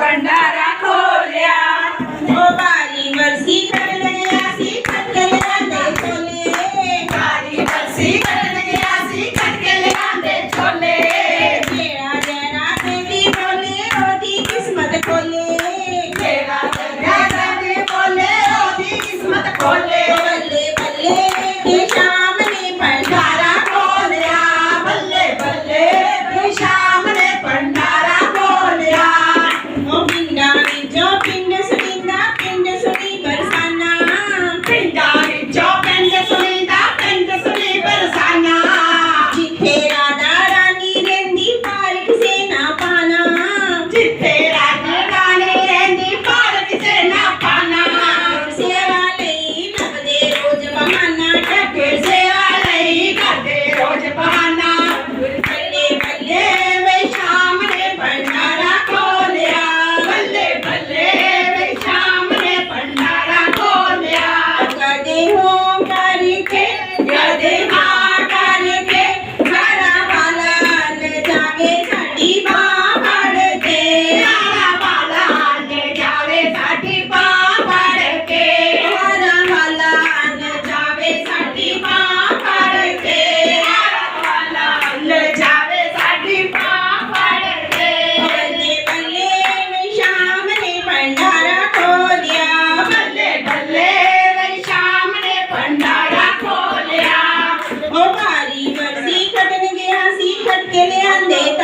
भंडारा खोलिया। ओ बारी बरसी कर गया सी कट के लांदे छोले। बारी बरसी कर गया सी कट के लांदे छोले। मेरा जरा देवी बोले, ओदी किस्मत खोले। मेरा जरा देवी बोले, ओदी किस्मत खोले। बल्ले बल्ले job dignity in the industry. que le han de